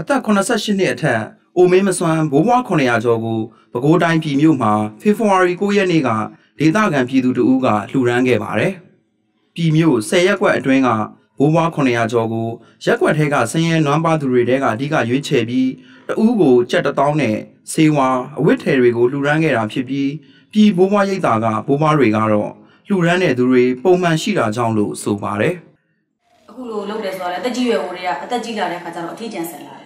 အသက်88နှစ်အထက်အိုမင်းမစွမ်းဘိုးဘွား900ကျော်ကိုပဲခူးတိုင်းပြည်မြို့မှာဖေဖော်ဝါရီ9ရက်နေ့ကဒေသခံပြည်သူတအူးကလှူဒန်းခဲ့ပါတယ်။ပြည်မြို့10ရက်ကွက်အတွင်းကဘိုးဘွား900ကျော်ကိုရက်ကွက်ထဲကဆင်းရဲနွမ်းပါသူတွေတဲကအဓိကရွေးချယ်ပြီးတအူးကိုကြက်တထောင်းနဲ့စေဝါအဝတ်ထည်တွေကိုလှူဒန်းခဲ့တာဖြစ်ပြီးပြည်ဘိုးဘွားရိပ်သာကဘိုးဘွားတွေကတော့လှူဒန်းတဲ့သူတွေပုံမှန်ရှိတာကြောင့်လို့ဆိုပါတယ်။အခုလိုလုပ်တယ်ဆိုတာလည်းအသက်ကြီးရွယ်ဝင်တွေကအသက်ကြီးလာတဲ့ခါကျတော့အထီးကျန်ဆန်လာ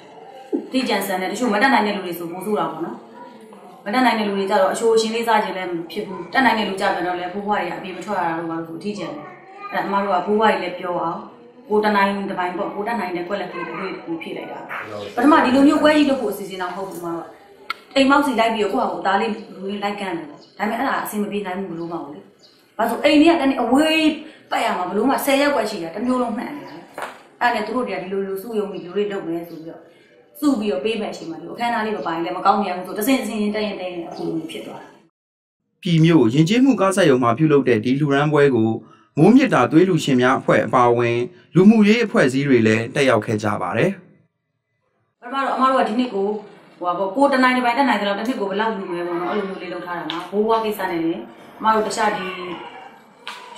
တယ်အထီးကျန်ဆန်တယ်တချို့မတက်နိုင်တဲ့လူတွေဆိုပို့ဆိုတာပေါ့နော်မတက်နိုင်တဲ့လူတွေကြတော့အရှိုးအရှင်းလေးစားခြင်းလည်းမဖြစ်ဘူးတက်နိုင်တဲ့လူကြပြန်တော့လည်းဘိုးဘွားတွေအပြင်မထွက်ရတာလို့ပါလို့ဆိုအထီးကျန်တယ်အဲ့ဒါအမတို့ကဘိုးဘွားတွေလည်းပြောအောင်ကိုတနိုင်တစ်ပိုင်းပေါ့ကိုတက်နိုင်တဲ့ကွက်လက်ကိုတွေကိုဖြည့်လိုက်တာပထမဒီလိုမျိုးပွဲကြီးလုပ်ဖို့အစီအစဉ်တော့မဟုတ်ဘူးမတော့အိမ်မောက်စီလိုက်ပြီးတော့ကိုယ့်ဟာကိုအသားလေးလူလေးလိုက်ကမ်းတယ်ဒါပေမဲ့အဲ့ဒါအဆင်မပြေနိုင်ဘူးဘလို့မဟုတ်လေဘာလို့အိမ်ကြီးကတည်းကအဝေးပတ်ရမှာဘလို့မှ10ရက်ွက်ရှိတာတစ်မျိုးလုံးမှန်တယ်အဲ့နဲ့သူတို့တွေကဒီလိုလိုစုယုံပြီးလူတွေလုပ်မယ်ဆိုပြီးတော့ စုပြီးတော့ပေးမယ်အချိန်မှာဒီအခမ်းအနားလေးမပိုင်လည်းမကောင်းမြတ်ဘူးဆိုတစင်စင်တက်ရင်တက်ရင်အခုလိုဖြစ်သွားတာပြည်မြို့ယဉ်ကျေးမှုကားဆက်ရုံမှာပြုလုပ်တဲ့ဒီလူရန်ပွဲကိုမိုးမြစ်တာသွေးလူရှင်များအဖွဲ့အပါအဝင်လူမှုရေးအဖွဲ့အစည်းတွေလည်းတက်ရောက်ခဲ့ကြပါတယ်ပထမတော့အမတို့ကဒီနှစ်ကိုဟိုပါပေါ့ကိုတနိုင်တစ်ပိုင်းတက်နိုင်တယ်တော့တစ်နှစ်ကိုဘယ်လောက်လူလဲပေါ့နော်အဲ့လိုမျိုးလေးလုပ်ထားတာနော်ဘိုးဘွားကိစ္စနဲ့လေအမတို့တခြားဒီ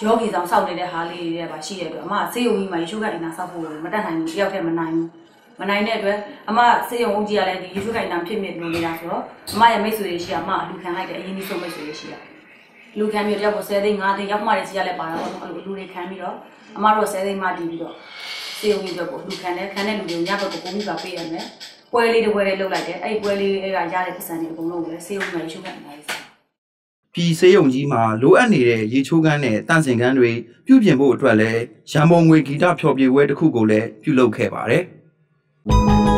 ယောဂီဆောင်စောက်နေတဲ့ဟာလေးတွေပါရှိတဲ့အတွက်အမဆေးရုံကြီးမှာရေချိုးကအင်နာစောက်ဖို့မတက်နိုင်ဘူးတယောက်တည်းမနိုင်ဘူး မနိုင်တဲ့အတွက်အမဆေးရုံဦးကြီးကလည်းဒီရေချိုးကအင်နာဖြစ်မြင့်လို့နေတာဆိုတော့အမရဲ့မိတ်ဆွေတွေရှိအမအလူခံလိုက်တယ်အရင်ကြီးဆုံးမိတ်ဆွေတွေရှိတာလူခံပြီးတော့10သိန်း5သိန်းရောက်မှလည်းစီရလဲပါတာပေါ့နော်အဲ့လိုလူတွေခံပြီးတော့အမတို့10သိန်းမှတည်ပြီးတော့စေုံကြီးအတွက်ကိုလူခံတယ်ခံတဲ့လူတွေကိုညဘက်ကိုပုံမှုကပေးရမယ်ပွဲလေးတစ်ပွဲလေးလုပ်လိုက်တယ်အဲ့ဒီပွဲလေးတွေကရတဲ့ပတ်စံတွေအကုန်လုံးကိုလည်းစေုံမှာရှုပ်ကနေတယ်ပြည်စေးရုံကြီးမှာလိုအပ်နေတဲ့ရေချိုးကန်းနဲ့တန့်စင်ကန်းတွေပြုပြင်ဖို့အတွက်လည်းရန်ပုံငွေဂီတဖျော်ဖြေပွဲတစ်ခုကိုလည်းပြုလုပ်ခဲ့ပါတယ် you.